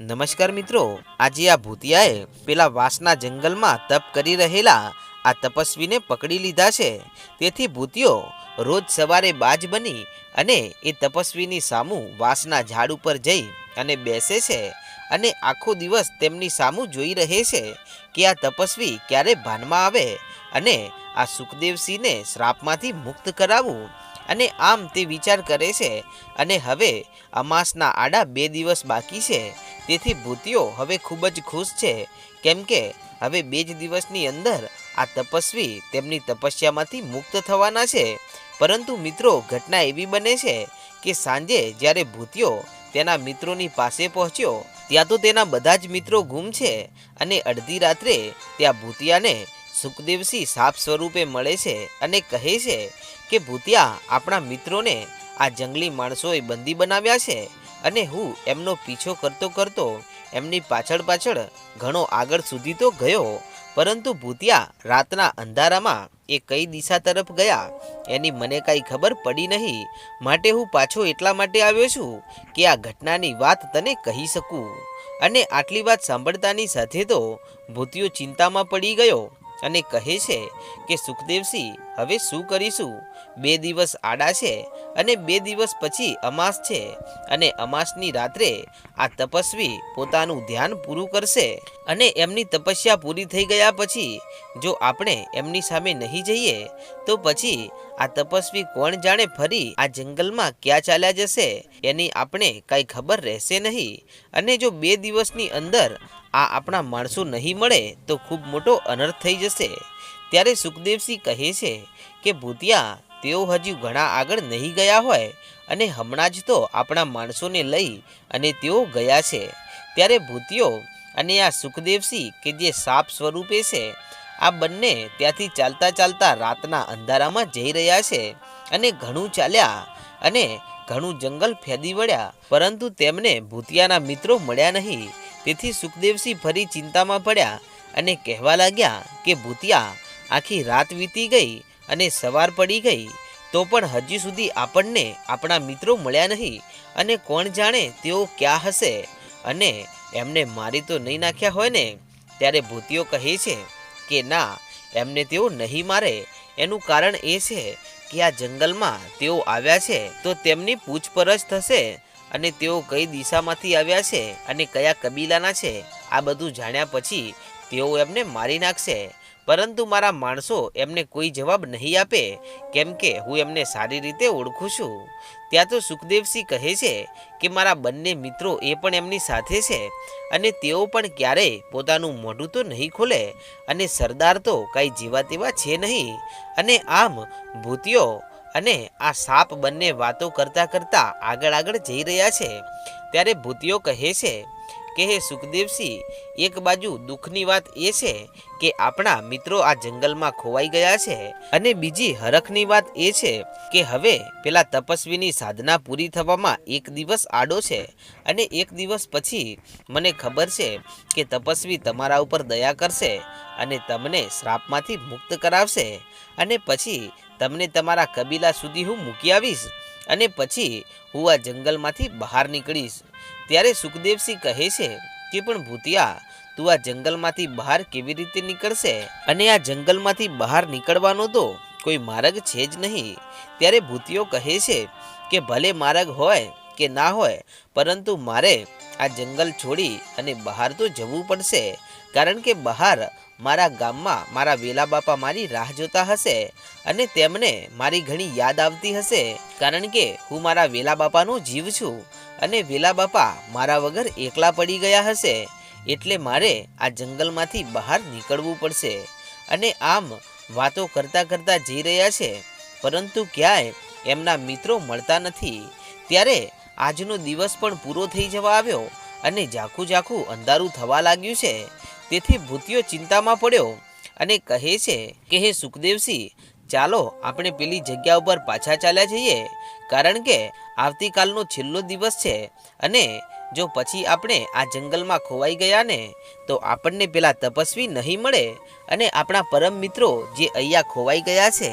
નમસ્કાર મિત્રો, આજે આ ભૂતિયાએ પેલા વાસના જંગલમાં તપ કરી રહેલા આ તપસ્વીને પકડી લીધા છે. તેથી ભૂતિયો રોજ સવારે બાજ બની અને એ તપસ્વીની સામું વાસના ઝાડ ઉપર જઈ અને બેસે છે અને આખો દિવસ તેમની સામું જોઈ રહે છે કે આ તપસ્વી ક્યારે ભાનમાં આવે અને આ સુખદેવસિંહને શ્રાપમાંથી મુક્ત કરાવવું અને આમ તે વિચાર કરે છે અને હવે અમાસના આડા બે દિવસ બાકી છે. તેથી ભૂતિયો હવે ખૂબ જ ખુશ છે. કેમ કે હવે બે જ દિવસની અંદર આ તપસ્વી તેમની તપસ્યામાંથી મુક્ત થવાના છે. પરંતુ મિત્રો, ઘટના એવી બને છે કે સાંજે જ્યારે ભૂતિયો તેના મિત્રોની પાસે પહોંચ્યો, ત્યાં તો તેના બધા જ મિત્રો ગુમ છે અને અડધી રાત્રે ત્યાં ભૂતિયાને સુખદેવસિંહ સાપ સ્વરૂપે મળે છે અને કહે છે કે, ભૂતિયા, આપણા મિત્રોને આ જંગલી માણસોએ બંદી બનાવ્યા છે. અને હું એમનો પીછો કરતો કરતો એમની પાછળ પાછળ ઘણો આગળ સુધી તો ગયો, પરંતુ ભૂતિયા રાતના અંધારામાં એ કઈ દિશા તરફ ગયા, એની મને કાંઈ ખબર પડી નહીં. માટે હું પાછો એટલા માટે આવ્યો છું કે આ ઘટનાની વાત તને કહી શકું. અને આટલી વાત સાંભળતાની સાથે તો ભૂતિયો ચિંતામાં પડી ગયો અને કહે છે કે સુખદેવસિંહ, હવે શું કરીશું? બે દિવસ આડા છે અને બે દિવસ પછી અમાસ છે અને અમાસની રાત્રે આ તપસ્વી પોતાનું ધ્યાન પૂરું કરશે અને એમની તપસ્યા પૂરી થઈ ગયા પછી જો આપણે એમની સામે નહીં જઈએ, તો પછી આ તપસ્વી કોણ જાણે ફરી આ જંગલમાં ક્યાં ચાલ્યા જશે એની આપણે કાંઈ ખબર રહેશે નહીં. અને જો બે દિવસની અંદર આ આપણા માણસો નહીં મળે, તો ખૂબ મોટો અનર્થ થઈ જશે. ત્યારે સુખદેવસિંહ કહે છે કે, ભૂતિયા તેઓ હજુ ઘણા આગળ નહીં ગયા હોય અને હમણાં જ તો આપણા માણસોને લઈ અને તેઓ ગયા છે. ત્યારે ભૂતિયો અને આ સુખદેવસિંહ કે જે સાપ સ્વરૂપે છે, આ બંને ત્યાંથી ચાલતા ચાલતા રાતના અંધારામાં જઈ રહ્યા છે અને ઘણું ચાલ્યા અને ઘણું જંગલ ફેદી વળ્યા. પરંતુ તેમને ભૂતિયાના મિત્રો મળ્યા નહીં. તેથી સુખદેવસિંહ ફરી ચિંતામાં પડ્યા અને કહેવા લાગ્યા કે, ભૂતિયા, આખી રાત વીતી ગઈ અને સવાર પડી ગઈ, તો પણ હજી સુધી આપણને આપણા મિત્રો મળ્યા નહીં અને કોણ જાણે તેઓ ક્યાં હશે. અને એમને મારી તો નહીં નાખ્યા હોય ને, ત્યારે ભૂતિઓ કહે છે કે ના, એમને તેઓ નહીં મારે. એનું કારણ એ છે કે આ જંગલમાં તેઓ આવ્યા છે, તો તેમની પૂછપરછ થશે અને તેઓ કઈ દિશામાંથી આવ્યા છે અને કયા કબીલાના છે, આ બધું જાણ્યા પછી તેઓ એમને મારી નાખશે. પરંતુ મારા માણસો એમને કોઈ જવાબ નહીં આપે, કેમ કે હું એમને સારી રીતે ઓળખું છું. ત્યાં તો સુખદેવસિંહ કહે છે કે મારા બંને મિત્રો એ પણ એમની સાથે છે અને તેઓ પણ ક્યારેય પોતાનું મોઢું તો નહીં ખોલે અને સરદાર તો કાંઈ જેવા તેવા છે નહીં. અને આમ ભૂતિયો અને આ સાપ બંને વાતો કરતાં કરતાં આગળ આગળ જઈ રહ્યા છે. ત્યારે ભૂતિયો કહે છે કે હે સુખદેવસિંહ, એક બાજુ દુઃખની વાત એ છે કે આપણા મિત્રો આ જંગલમાં ખોવાઈ ગયા છે અને બીજી હરખની વાત એ છે કે હવે પેલા તપસ્વીની સાધના પૂરી થવામાં એક દિવસ આડો છે અને એક દિવસ પછી મને ખબર છે કે તપસ્વી તમારા ઉપર દયા કરશે અને તમને શ્રાપમાંથી મુક્ત કરાવશે અને પછી તમને તમારા કબીલા સુધી હું મૂકી આવીશ અને પછી હું આ જંગલમાંથી બહાર નીકળીશ. ત્યારે સુખદેવસિંહ કહે છે કે પણ ભૂતિયા, તું આ જંગલમાંથી બહાર કેવી રીતે નીકળશે? અને આ જંગલમાંથી બહાર નીકળવાનો તો કોઈ માર્ગ છે જ નહીં. ત્યારે ભૂતિયો કહે છે કે ભલે માર્ગ હોય કે ના હોય, પરંતુ મારે આ જંગલ છોડી અને બહાર તો જવું પડશે. કારણ કે બહાર મારા ગામમાં મારા વેલા બાપા મારી રાહ જોતા હશે અને તેમને મારી ઘણી યાદ આવતી હશે. કારણ કે હું મારા વેલા બાપાનો જીવ છું. અને વેલા બાપા મારા વગર એકલા પડી ગયા હશે, એટલે મારે આ જંગલમાંથી બહાર નીકળવું પડશે. અને આમ વાતો કરતા કરતા જઈ રહ્યા છે, પરંતુ ક્યાંય એમના મિત્રો મળતા નથી. ત્યારે આજનો દિવસ પણ પૂરો થઈ જવા આવ્યો અને ઝાખું ઝાખું અંધારું થવા લાગ્યું છે. તેથી ભૂતિયો ચિંતામાં પડ્યો અને કહે છે કે, હે સુખદેવસિંહ, ચાલો આપણે પેલી જગ્યા ઉપર પાછા ચાલ્યા જઈએ કારણ કે આવતીકાલનો છેલ્લો દિવસ છે અને જો પછી આપણે આ જંગલમાં ખોવાઈ ગયા ને તો આપણને પેલા તપસ્વી નહીં મળે અને આપણા પરમ મિત્રો જે અહીંયા ખોવાઈ ગયા છે,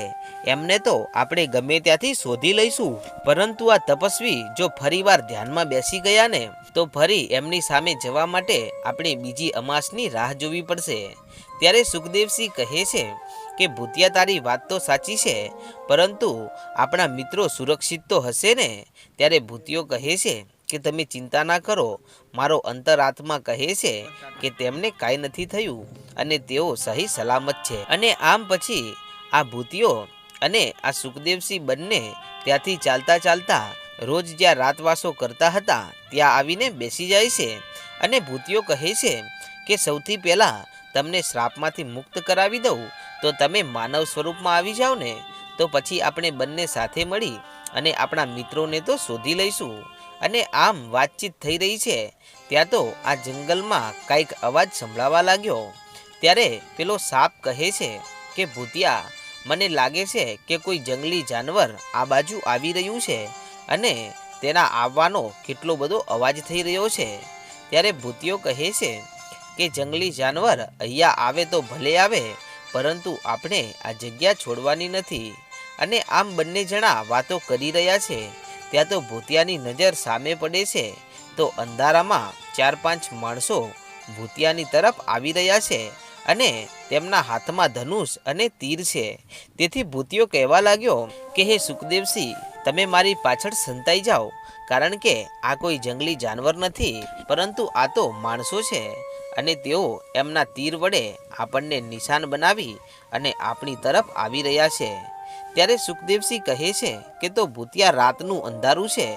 એમને તો આપણે ગમે ત્યાંથી શોધી લઈશું. પરંતુ આ તપસ્વી જો ફરીવાર ધ્યાનમાં બેસી ગયા ને તો ફરી એમની સામે જવા માટે આપણે બીજી અમાસની રાહ જોવી પડશે. ત્યારે સુખદેવસિંહ કહે છે કે ભૂતિયા તારી વાત તો સાચી છે, પરંતુ આપણા મિત્રો સુરક્ષિત તો હશે ને? ત્યારે ભૂતિયો કહે છે કે તમે ચિંતા ના કરો, મારો અંતરાત્મા કહે છે કે તેમને કાંઈ નથી થયું અને તેઓ સહી સલામત છે. અને આમ પછી આ ભૂતિયો અને આ સુખદેવસિંહ બંને ત્યાંથી ચાલતા ચાલતા રોજ જ્યાં રાતવાસો કરતા હતા, ત્યાં આવીને બેસી જાય છે. અને ભૂતિયો કહે છે કે સૌથી પહેલાં તમને શ્રાપમાંથી મુક્ત કરાવી દઉં તો તમે માનવ સ્વરૂપમાં આવી જાઓ ને, તો પછી આપણે બંને સાથે મળી અને આપણા મિત્રોને તો શોધી લઈશું. અને આમ વાતચીત થઈ રહી છે, ત્યાં તો આ જંગલમાં કાંઈક અવાજ સંભળાવા લાગ્યો. ત્યારે પેલો સાપ કહે છે કે, ભૂતિયા, મને લાગે છે કે કોઈ જંગલી જાનવર આ બાજુ આવી રહ્યું છે અને તેના આવવાનો કેટલો બધો અવાજ થઈ રહ્યો છે. ત્યારે ભૂતિયો કહે છે કે, જંગલી જાનવર અહીંયા આવે તો ભલે આવે પરંતુ આપણે આ જગ્યા છોડવાની નથી અને આમ બંને જણા વાતો કરી રહ્યા છે. ત્યાં તો ભૂતિયાની નજર સામે પડે છે. તો અંધારામાં ચાર પાંચ માણસો ભૂતિયાની તરફ આવી રહ્યા છે અને તેમના હાથમાં ધનુષ અને તીર છે. તેથી ભૂતિયો કહેવા લાગ્યો કે, હે સુખદેવસિંહ, તમે મારી પાછળ સંતાઈ જાઓ. કારણ કે આ કોઈ જંગલી જાનવર નથી, પરંતુ આ તો માણસો છે. અને તેઓ એમના તીર વડે આપણને નિશાન બનાવી અને આપણી તરફ આવી રહ્યા છે. ત્યારે સુખદેવસિંહ કહે છે કે, તો ભૂતિયા રાતનું અંધારું છે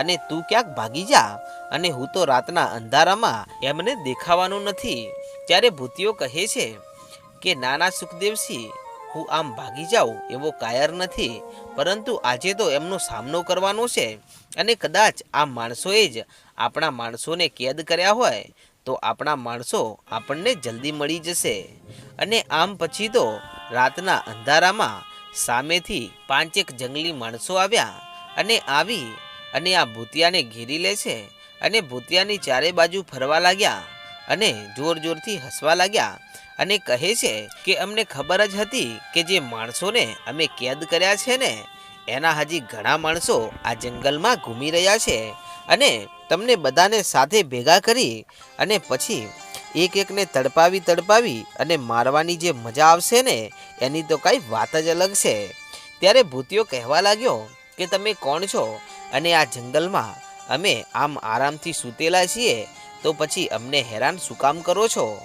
અને તું ક્યાંક ભાગી જા અને હું તો રાતના અંધારામાં એમને દેખાવાનું નથી. ત્યારે ભૂતિયો કહે છે કે, નાના સુખદેવસિંહ હું આમ ભાગી જાઉં એવો કાયર નથી, પરંતુ આજે તો એમનો સામનો કરવાનો છે અને કદાચ આ માણસોએ જ આપણા માણસોને કેદ કર્યા હોય તો આપણા માણસો આપણને જલ્દી મળી જશે. અને આમ પછી તો રાતના અંધારામાં સામેથી પાંચેક જંગલી માણસો આવ્યા અને આવી અને આ ભૂતિયાને ઘેરી લે છે અને ભૂતિયાની ચારે બાજુ ફરવા લાગ્યા અને જોર જોરથી હસવા લાગ્યા અને કહે છે કે અમને ખબર જ હતી કે જે માણસોને અમે કેદ કર્યા છે ને, એના હજી ઘણા માણસો આ જંગલમાં ઘૂમી રહ્યા છે અને તમને બધાને સાથે ભેગા કરી અને પછી એક એકને તડપાવી તડપાવી અને મારવાની જે મજા આવશે ને, એની તો કાંઈ વાત જ અલગ છે. ત્યારે ભૂતિયો કહેવા લાગ્યો કે તમે કોણ છો? અને આ જંગલમાં અમે આમ આરામથી સૂતેલા છીએ, તો પછી અમને હેરાન શું કામ કરો છો?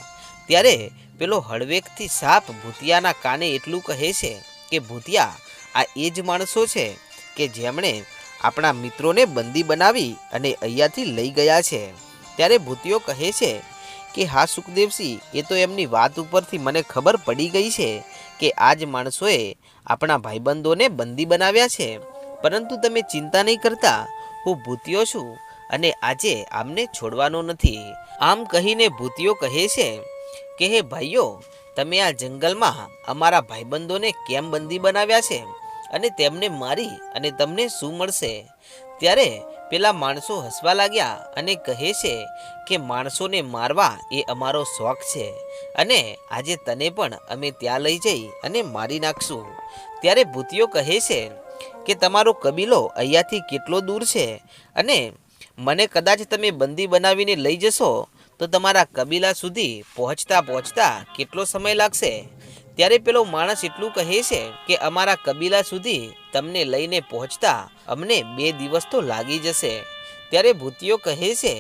ત્યારે પેલો હળવેકથી સાપ ભૂતિયાના કાને એટલું કહે છે કે, ભૂતિયા, આ એ જ માણસો છે કે જેમણે આપણા મિત્રોને બંદી બનાવી અને અહીંયાથી લઈ ગયા છે. ત્યારે ભૂતિયો કહે છે કે, હા, સુખદેવસિંહ, એ તો એમની વાત ઉપરથી મને ખબર પડી ગઈ છે કે આ જ માણસોએ આપણા ભાઈબંધોને બંદી બનાવ્યા છે. પરંતુ તમે ચિંતા નહીં કરતા, હું ભૂતિયો છું અને આજે આમને છોડવાનો નથી. આમ કહીને ભૂતિયો કહે છે કે, હે ભાઈઓ, તમે આ જંગલમાં અમારા ભાઈબંધોને કેમ બંદી બનાવ્યા છે? અને તેમને મારી અને તમને શું મળશે? ત્યારે પેલા માણસો હસવા લાગ્યા અને કહે છે કે, માણસોને મારવા એ અમારો શોખ છે અને આજે તને પણ અમે ત્યાં લઈ જઈ અને મારી નાખશું. ત્યારે ભૂતિયો કહે છે કે, તમારો કબીલો અહીંયાથી કેટલો દૂર છે અને મને કદાચ તમે બંદી બનાવીને લઈ જશો તો તમારા કબીલા સુધી પહોંચતા પહોંચતા કેટલો સમય લાગશે? ત્યારે પેલો માણસ એટલું કહે છે કે અમારા કબીલા સુધી તમને લઈને પહોંચતા અમને બે દિવસ તો લાગી જશે. ત્યારે ભૂતિયો કહે છે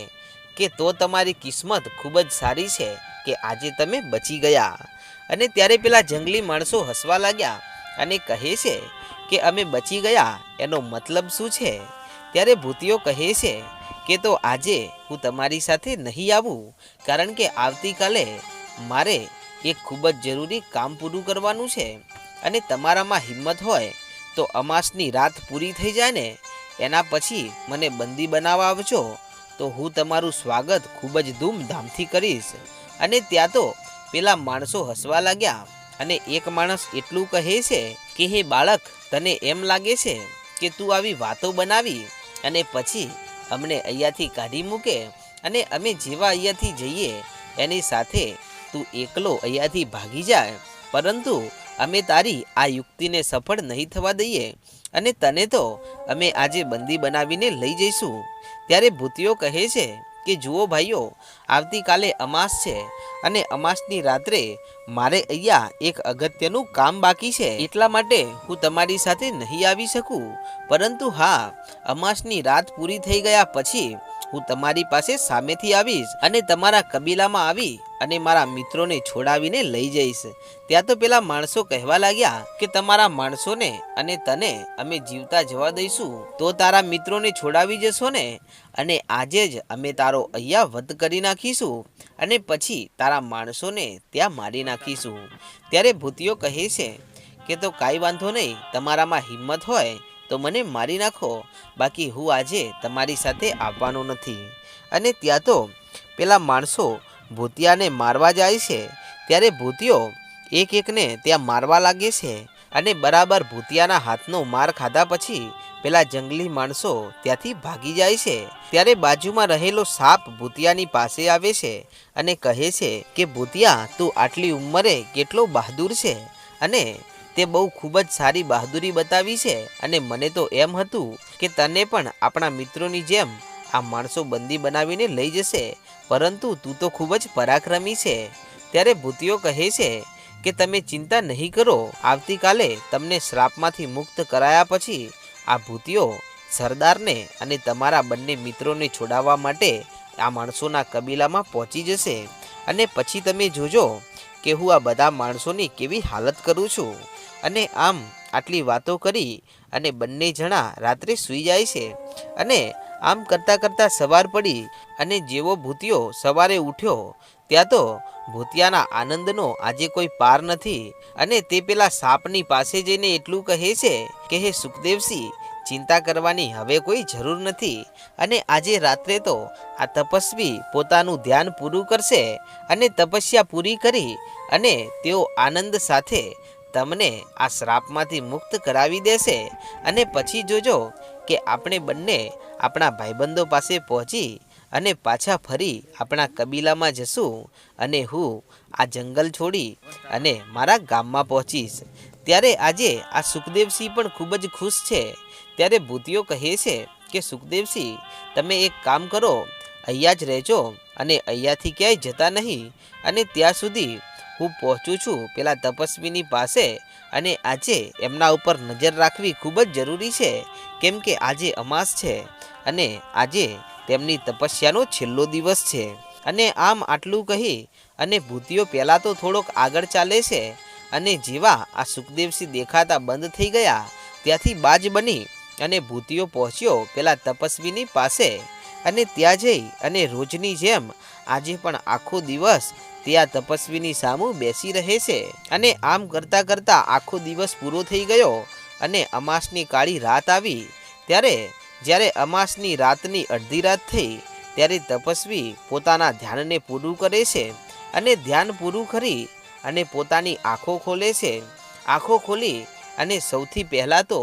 કે તો તમારી કિસ્મત ખૂબ જ સારી છે કે આજે તમે બચી ગયા. અને ત્યારે પેલા જંગલી માણસો હસવા લાગ્યા અને કહે છે કે અમે બચી ગયા એનો મતલબ શું છે? ત્યારે ભૂતિયો કહે છે કે તો આજે હું તમારી સાથે નહીં આવું, કારણ કે આવતીકાલે મારે એક ખૂબ જ જરૂરી કામ પૂરું કરવાનું છે. અને તમારામાં હિંમત હોય તો અમાસની રાત પૂરી થઈ જાય ને, એના પછી મને બંદી બનાવવા આવજો. તો હું તમારું સ્વાગત ખૂબ જ ધૂમધામથી કરીશ. અને ત્યાં તો પેલા માણસો હસવા લાગ્યા અને એક માણસ એટલું કહે છે કે, હે બાળક, તને એમ લાગે છે કે તું આવી વાતો બનાવી અને પછી અમને અહીંયાથી કાઢી મૂકે અને અમે જેવા અહીંયાથી જઈએ એની સાથે તું એકલો અહીંયાથી ભાગી જાય. પરંતુ અમે તારી આ યુક્તિને સફળ નહીં થવા દઈએ અને તને તો અમે આજે બંદી બનાવીને લઈ જઈશું. ત્યારે ભૂતિઓ કહે છે કે, જુઓ ભાઈઓ, આવતીકાલે અમાસ છે અને અમાસની રાત્રે મારે અહીંયા એક અગત્યનું કામ બાકી છે. એટલા માટે હું તમારી સાથે નહીં આવી શકું. પરંતુ હા, અમાસની રાત પૂરી થઈ ગયા પછી હું તમારી પાસે સામેથી આવીશ અને તમારા કબીલામાં આવી અને મારા મિત્રોને છોડાવીને લઈ જઈશ. ત્યાં તો પેલા માણસો કહેવા લાગ્યા કે તમારા માણસોને અને તને અમે જીવતા જવા દઈશું. તો તારા મિત્રોને છોડાવી જશો ને? અને આજે જ અમે તારો અહીંયા વધ કરી નાખીશું અને પછી તારા માણસોને ત્યાં મારી નાખીશું. ત્યારે ભૂતિઓ કહે છે કે તો કાંઈ વાંધો નહીં, તમારામાં હિંમત હોય તો મને મારી નાખો. બાકી હું આજે તમારી સાથે આવવાનો નથી. અને ત્યાં તો પેલા માણસો ભૂતિયાને મારવા જાય છે, ત્યારે ભૂતિયો એક એકને ત્યાં મારવા લાગે છે અને બરાબર ભૂતિયાના હાથનો માર ખાધા પછી પેલા જંગલી માણસો ત્યાંથી ભાગી જાય છે. ત્યારે બાજુમાં રહેલો સાપ ભૂતિયાની પાસે આવે છે અને કહે છે કે, ભૂતિયા, તું આટલી ઉંમરે કેટલો બહાદુર છે અને તે બહુ ખૂબ જ સારી બહાદુરી બતાવી છે અને મને તો એમ હતું કે તને પણ આપણા મિત્રોની જેમ આ માણસો બંદી બનાવીને લઈ જશે. પરંતુ તું તો ખૂબ જ પરાક્રમી છે. ત્યારે ભૂતિઓ કહે છે કે તમે ચિંતા નહીં કરો. આવતીકાલે તમને શ્રાપમાંથી મુક્ત કરાયા પછી આ ભૂતિઓ સરદારને અને તમારા બંને મિત્રોને છોડાવવા માટે આ માણસોના કબીલામાં પહોંચી જશે. અને પછી તમે જોજો કે હું આ બધા માણસોની કેવી હાલત કરું છું? અને આમ આટલી વાતો કરી અને બંને જણા રાત્રે સૂઈ જાય છે. અને આમ કરતાં કરતાં સવાર પડી અને જેવો ભૂતિયો સવારે ઉઠ્યો, ત્યાં તો ભૂતિયાના આનંદનો આજે કોઈ પાર નથી. અને તે પેલા સાપની પાસે જઈને એટલું કહે છે કે, હે સુખદેવસિંહ ચિંતા કરવાની હવે કોઈ જરૂર નથી. અને આજે રાત્રે તો આ તપસ્વી પોતાનું ધ્યાન પૂરું કરશે અને તપસ્યા પૂરી કરી અને તેઓ આનંદ સાથે તમને આ શ્રાપમાંથી મુક્ત કરાવી દેશે. અને પછી જોજો કે આપણે બંને આપણા ભાઈબંધો પાસે પહોંચી અને પાછા ફરી આપણા કબીલામાં જશું અને હું આ જંગલ છોડી અને મારા ગામમાં પહોંચીશ. ત્યારે આજે આ સુખદેવસિંહ પણ ખૂબ જ ખુશ છે. ત્યારે ભૂતિઓ કહે છે કે, સુખદેવસિંહ, તમે એક કામ કરો, અહીંયા જ રહેજો અને અહીંયાથી ક્યાંય જતા નહીં અને ત્યાં સુધી હું પહોંચું છું. પેલા તપસ્વીની પાસે અને આજે એમના ઉપર નજર રાખવી ખૂબ જ જરૂરી છે, કેમ કે આજે અમાસ છે અને આજે તેમની તપસ્યાનો છેલ્લો દિવસ છે. અને આમ આટલું કહી અને ભૂતિઓ પહેલાં તો થોડોક આગળ ચાલે છે અને જેવા આ સુખદેવસિંહ દેખાતા બંધ થઈ ગયા, ત્યાંથી બાજ બની અને ભૂતિઓ પહોંચ્યો પેલા તપસ્વીની પાસે. અને ત્યાં જઈ અને રોજની જેમ આજે પણ આખો દિવસ ત્યાં તપસ્વીની સામું બેસી રહે છે. અને આમ કરતાં કરતાં આખો દિવસ પૂરો થઈ ગયો અને અમાસની કાળી રાત આવી. ત્યારે જ્યારે અમાસની રાતની અડધી રાત થઈ, ત્યારે તપસ્વી પોતાના ધ્યાનને પૂરું કરે છે અને ધ્યાન પૂરું કરી અને પોતાની આંખો ખોલે છે. આંખો ખોલી અને સૌથી પહેલાં તો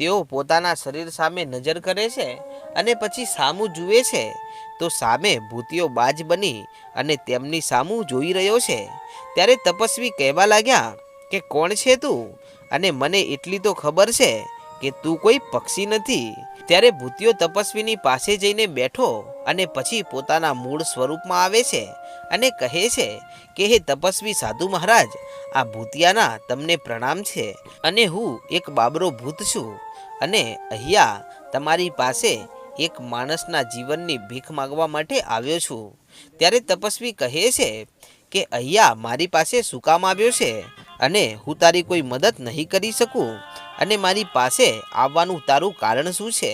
તેઓ પોતાના શરીર સામે નજર કરે છે અને પછી સામું જુએ છે, તો સામે ભૂતિઓ બાજ બની અને તેમની સામું જોઈ રહ્યો છે. ત્યારે તપસ્વી કહેવા લાગ્યા કે, કોણ છે તું? અને મને એટલી તો ખબર છે કે તું કોઈ પક્ષી નથી. ત્યારે ભૂતિયો તપસ્વીની પાસે જઈને બેઠો અને પછી પોતાના મૂળ સ્વરૂપમાં આવે છે અને કહે છે કે, હે તપસ્વી સાધુ મહારાજ, આ ભૂતિયાના તમને પ્રણામ છે અને હું એક બાબરો ભૂત છું. અને અહીંયા તમારી પાસે એક માણસના જીવનની ભીખ માગવા માટે આવ્યો છું. ત્યારે તપસ્વી કહે છે કે અહીંયા મારી પાસે શું કામ આવ્યો છે અને હું તારી કોઈ મદદ નહીં કરી શકું અને મારી પાસે આવવાનું તારું કારણ શું છે?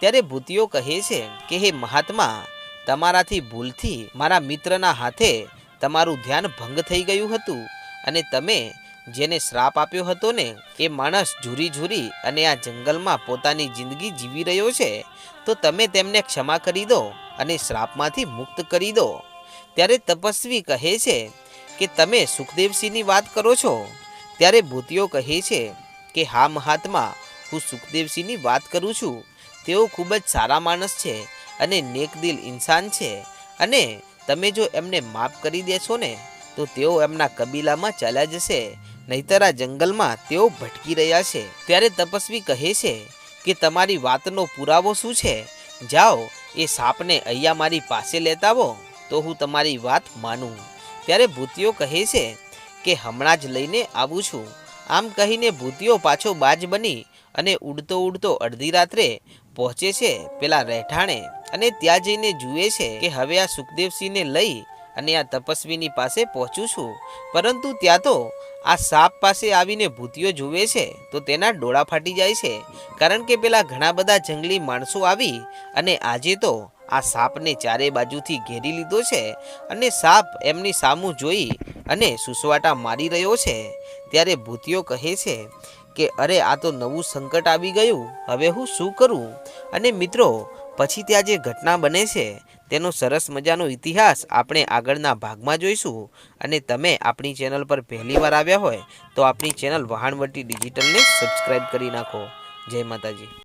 ત્યારે ભૂતિઓ કહે છે કે, હે મહાત્મા, તમારાથી ભૂલથી મારા મિત્રના હાથે તમારું ધ્યાન ભંગ થઈ ગયું હતું અને તમે જેને શ્રાપ આપ્યો હતો ને, એ માણસ ઝૂરી ઝૂરી અને આ જંગલમાં પોતાની જિંદગી જીવી રહ્યો છે, તો તમે તેમને ક્ષમા કરી દો અને શ્રાપમાંથી મુક્ત કરી દો. ત્યારે તપસ્વી કહે છે કે, તમે સુખદેવસિંહની વાત કરો છો? ત્યારે ભૂતિઓ કહે છે કે, હા મહાત્મા, હું સુખદેવસિંહની વાત કરું છું. તેઓ ખૂબ જ સારા માણસ છે અને નેકદિલ ઇન્સાન છે. અને તમે જો એમને માફ કરી દેશો ને, તો તેઓ એમના કબીલામાં ચાલ્યા જશે. નહીતર આ જંગલમાં તેઓ ભટકી રહ્યા છે. ત્યારે તપસ્વી કહે છે કે તમારી વાતનો પુરાવો શું છે? જાઓ, એ સાપને અહીંયા મારી પાસે લેતા આવો, તો હું તમારી વાત માનું. ત્યારે ભૂતિયો કહે છે કે હમણાં જ લઈને આવું છું. આમ કહીને ભૂતિયો પાછો બાજ બની અને ઉડતો ઉડતો અડધી રાત્રે પહોંચે છે પેલા રહેઠાણે અને ત્યાં જઈને જુએ છે કે હવે આ સુખદેવસિંહને લઈ અને આ તપસ્વીની પાસે પહોંચું છું. પરંતુ ત્યાં તો આ સાપ પાસે આવીને ભૂતિયો જુએ છે, તો તેના ડોળા ફાટી જાય છે. કારણ કે પેલા ઘણા બધા જંગલી માણસો આવી અને આજે તો આ સાપને ચારે બાજુથી ઘેરી લીધો છે અને સાપ એમની સામું જોઈ અને સુસવાટા મારી રહ્યો છે. ત્યારે ભૂતિયો કહે છે કે, અરે, આ તો નવું સંકટ આવી ગયું. હવે હું શું કરું? અને, મિત્રો, પછી ત્યાં જે ઘટના બને છે. તેનો સરસ મજાનો ઇતિહાસ આપણે આગળના ભાગમાં જોઈશું. અને તમે આપણી ચેનલ પર પહેલી વાર આવ્યા હોય, તો આપણી ચેનલ વહાણવટી ડિજિટલને સબસ્ક્રાઈબ કરી નાખો. જય માતાજી.